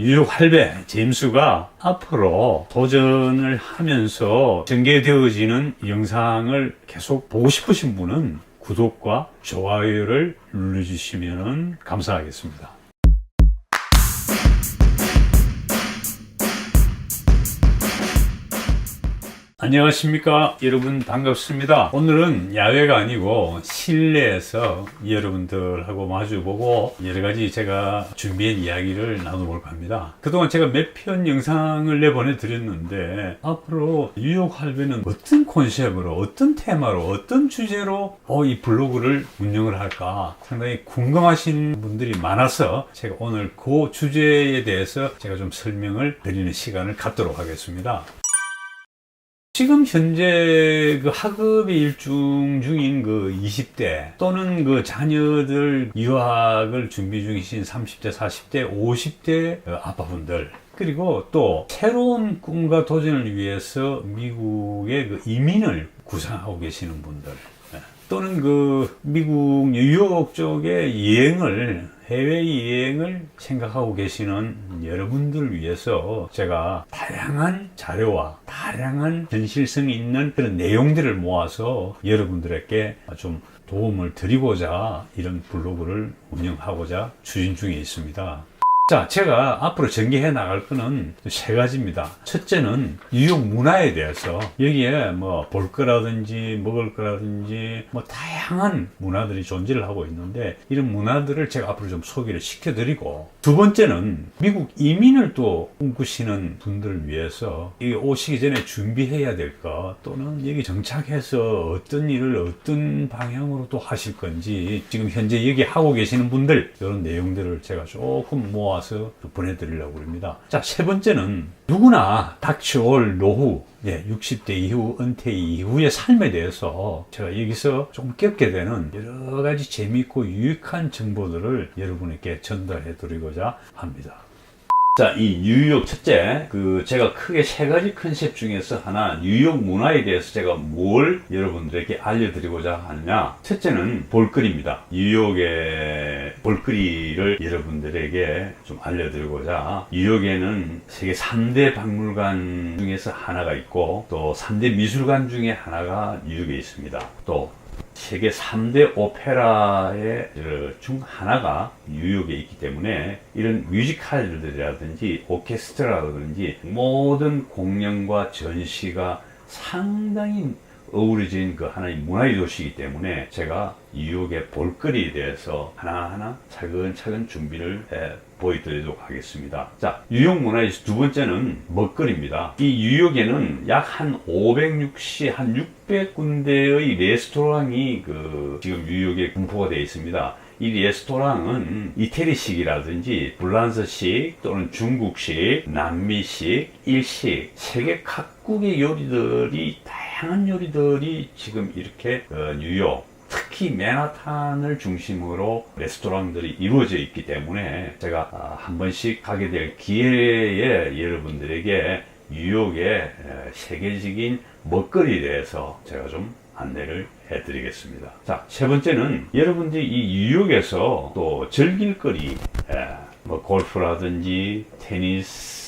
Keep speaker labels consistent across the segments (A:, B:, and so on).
A: 뉴욕 할배 제임스가 앞으로 도전을 하면서 전개되어지는 영상을 계속 보고 싶으신 분은 구독과 좋아요를 눌러주시면 감사하겠습니다. 안녕하십니까 여러분. 반갑습니다. 오늘은 야외가 아니고 실내에서 여러분들하고 마주보고 여러가지 제가 준비한 이야기를 나눠볼까 합니다. 그동안 제가 몇 편 영상을 내보내 드렸는데 앞으로 뉴욕 할배는 어떤 컨셉으로 어떤 테마로 어떤 주제로 어, 이 블로그를 운영을 할까 상당히 궁금하신 분들이 많아서 제가 오늘 그 주제에 대해서 제가 좀 설명을 드리는 시간을 갖도록 하겠습니다 지금 현재 그 학업의 일중 중인 그 20대 또는 그 자녀들 유학을 준비 중이신 30대, 40대, 50대 아빠분들 그리고 또 새로운 꿈과 도전을 위해서 미국의 그 이민을 구상하고 계시는 분들 예. 또는 그 미국 뉴욕 쪽에 여행을 해외 여행을 생각하고 계시는 여러분들을 위해서 제가 다양한 자료와 다양한 현실성 있는 그런 내용들을 모아서 여러분들에게 좀 도움을 드리고자 이런 블로그를 운영하고자 추진 중에 있습니다. 자, 제가 앞으로 전개해 나갈 거는 세 가지입니다. 첫째는 뉴욕 문화에 대해서 여기에 뭐 볼 거라든지 먹을 거라든지 뭐 다양한 문화들이 존재를 하고 있는데 이런 문화들을 제가 앞으로 좀 소개를 시켜드리고 두 번째는 미국 이민을 또 꿈꾸시는 분들을 위해서 이 오시기 전에 준비해야 될 것 또는 여기 정착해서 어떤 일을 어떤 방향으로 또 하실 건지 지금 현재 여기 하고 계시는 분들 이런 내용들을 제가 조금 모아 서 보내드리려고 합니다. 자, 세 번째는 누구나 닥치올 노후 예, 60대 이후, 은퇴 이후의 삶에 대해서 제가 여기서 좀 겪게 되는 여러 가지 재미있고 유익한 정보들을 여러분에게 전달해 드리고자 합니다. 자, 이 뉴욕 첫째, 그 제가 크게 세 가지 컨셉 중에서 하나 뉴욕 문화에 대해서 제가 뭘 여러분들에게 알려드리고자 하느냐. 첫째는 볼거리입니다. 뉴욕의 볼거리를 여러분들에게 좀 알려드리고자 뉴욕에는 세계 3대 박물관 중에서 하나가 있고 또 3대 미술관 중에 하나가 뉴욕에 있습니다. 또 세계 3대 오페라의 중 하나가 뉴욕에 있기 때문에 이런 뮤지컬들이라든지 오케스트라라든지 모든 공연과 전시가 상당히 어우러진 그 하나의 문화의 도시이기 때문에 제가 뉴욕의 볼거리에 대해서 하나하나 차근차근 준비를 해 보여드리도록 하겠습니다. 자, 뉴욕 문화에서 두 번째는 먹거리입니다. 이 뉴욕에는 약 한 560, 한 600군데의 레스토랑이 그 지금 뉴욕에 분포가 되어 있습니다. 이 레스토랑은 이태리식이라든지 불란서식 또는 중국식, 남미식, 일식 세계 각국의 요리들이 다 양한 요리들이 지금 이렇게 어, 뉴욕 특히 맨하탄을 중심으로 레스토랑들이 이루어져 있기 때문에 제가 아, 한 번씩 가게 될 기회에 여러분들에게 뉴욕의 에, 세계적인 먹거리에 대해서 제가 좀 안내를 해드리겠습니다. 자, 세 번째는 여러분들이 이 뉴욕에서 또 즐길 거리, 에, 뭐 골프라든지 테니스,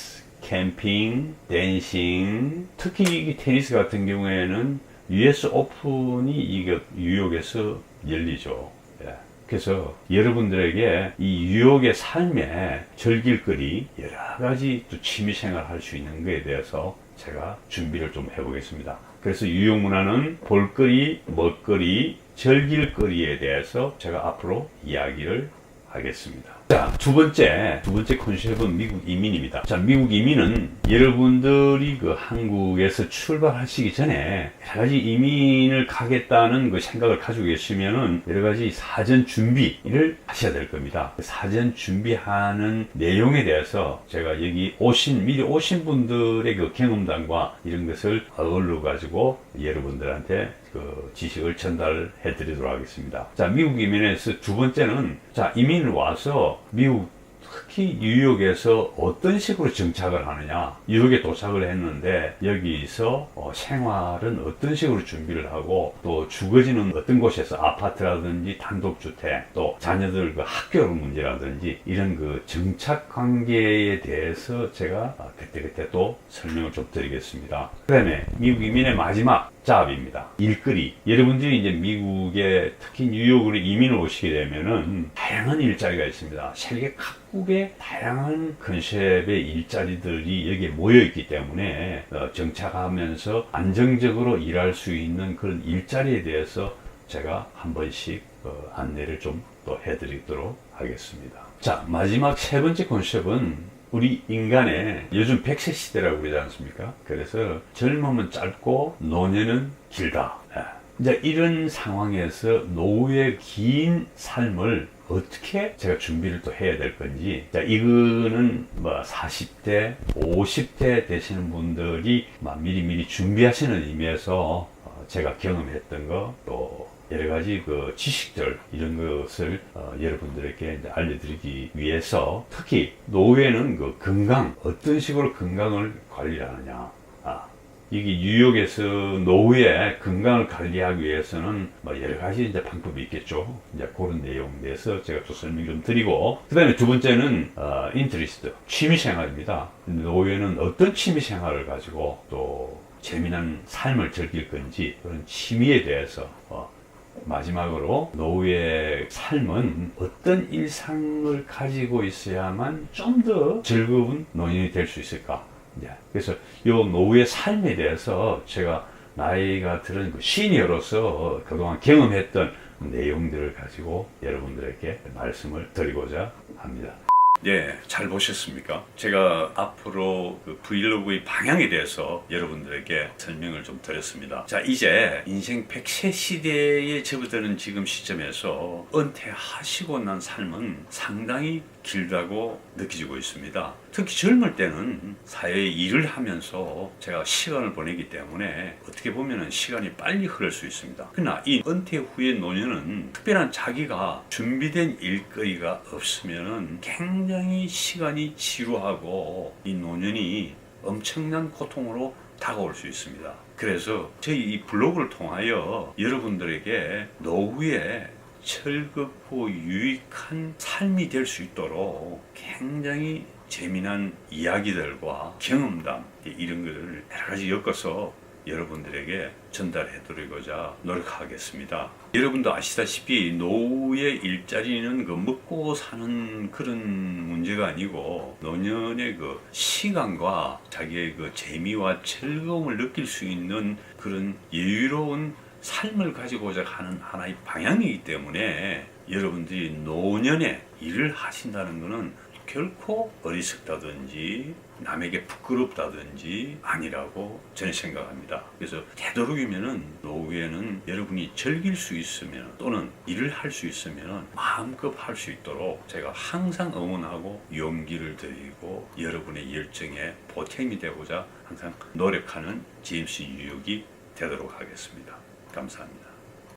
A: 캠핑, 댄싱, 특히 이 테니스 같은 경우에는 US 오픈이 이게 뉴욕에서 열리죠. 예. 그래서 여러분들에게 이 뉴욕의 삶에 즐길 거리 여러 가지 또 취미 생활 할 수 있는 것에 대해서 제가 준비를 좀 해보겠습니다. 그래서 뉴욕 문화는 볼거리, 먹거리, 즐길 거리에 대해서 제가 앞으로 이야기를 하겠습니다. 자, 두 번째, 두 번째 컨셉은 미국 이민입니다. 자, 미국 이민은 여러분들이 그 한국에서 출발하시기 전에 여러 가지 이민을 가겠다는 그 생각을 가지고 계시면은 여러 가지 사전 준비를 하셔야 될 겁니다. 그 사전 준비하는 내용에 대해서 제가 여기 오신, 미리 오신 분들의 그 경험담과 이런 것을 어울러 가지고 여러분들한테 그 지식을 전달해 드리도록 하겠습니다. 자, 미국 이민에서 두 번째는 자, 이민을 와서 미국 특히 뉴욕에서 어떤 식으로 정착을 하느냐. 뉴욕에 도착을 했는데 여기서 어, 생활은 어떤 식으로 준비를 하고 또 주거지는 어떤 곳에서 아파트라든지 단독주택 또 자녀들 그 학교 문제라든지 이런 그 정착 관계에 대해서 제가 아, 그때그때 또 설명을 좀 드리겠습니다. 그 다음에 미국 이민의 마지막 잡입니다. 일거리. 여러분들이 이제 미국에 특히 뉴욕으로 이민을 오시게 되면은 다양한 일자리가 있습니다. 세계 각국의 다양한 컨셉의 일자리들이 여기에 모여 있기 때문에 어, 정착하면서 안정적으로 일할 수 있는 그런 일자리에 대해서 제가 한 번씩 어, 안내를 좀 또 해드리도록 하겠습니다. 자, 마지막 세 번째 컨셉은 우리 인간의 요즘 100세 시대라고 그러지 않습니까? 그래서 젊음은 짧고 노년은 길다. 예. 이제 이런 상황에서 노후의 긴 삶을 어떻게 제가 준비를 또 해야 될 건지. 자, 이거는 뭐 40대, 50대 되시는 분들이 막 미리미리 준비하시는 의미에서 어, 제가 경험했던 거, 또 여러 가지 그 지식들 이런 것을 어, 여러분들에게 알려드리기 위해서 특히 노후에는 그 건강 어떤 식으로 건강을 관리하느냐 아, 이게 뉴욕에서 노후에 건강을 관리하기 위해서는 뭐 여러 가지 이제 방법이 있겠죠. 이제 그런 내용에 대해서 제가 또 설명 좀 드리고 그다음에 두 번째는 어, 인트리스트 취미 생활입니다. 노후에는 어떤 취미 생활을 가지고 또 재미난 삶을 즐길 건지 그런 취미에 대해서 어, 마지막으로 노후의 삶은 어떤 일상을 가지고 있어야만 좀 더 즐거운 노인이 될 수 있을까? 이제 그래서 이 노후의 삶에 대해서 제가 나이가 들은 그 시니어로서 그동안 경험했던 내용들을 가지고 여러분들에게 말씀을 드리고자 합니다. 네, 잘 보셨습니까? 제가 앞으로 그 브이로그의 방향에 대해서 여러분들에게 설명을 좀 드렸습니다. 자, 이제 인생 100세 시대에 접어드는 지금 시점에서 은퇴하시고 난 삶은 상당히 길다고 느껴지고 있습니다. 특히 젊을 때는 사회에 일을 하면서 제가 시간을 보내기 때문에 어떻게 보면 시간이 빨리 흐를 수 있습니다. 그러나 이 은퇴 후의 노년은 특별한 자기가 준비된 일거리가 없으면 굉장히 시간이 지루하고 이 노년이 엄청난 고통으로 다가올 수 있습니다. 그래서 저희 이 블로그를 통하여 여러분들에게 노후에 즐겁고 유익한 삶이 될 수 있도록 굉장히 재미난 이야기들과 경험담 이런 것을 여러 가지 엮어서 여러분들에게 전달해 드리고자 노력하겠습니다. 여러분도 아시다시피 노후의 일자리는 그 먹고 사는 그런 문제가 아니고 노년의 그 시간과 자기의 그 재미와 즐거움을 느낄 수 있는 그런 여유로운 삶을 가지고자 하는 하나의 방향이기 때문에 여러분들이 노년에 일을 하신다는 것은 결코 어리석다든지 남에게 부끄럽다든지 아니라고 저는 생각합니다. 그래서 되도록이면은 노후에는 여러분이 즐길 수 있으면 또는 일을 할 수 있으면 마음껏 할 수 있도록 제가 항상 응원하고 용기를 드리고 여러분의 열정에 보탬이 되고자 항상 노력하는 제임스 뉴욕이 되도록 하겠습니다. 감사합니다.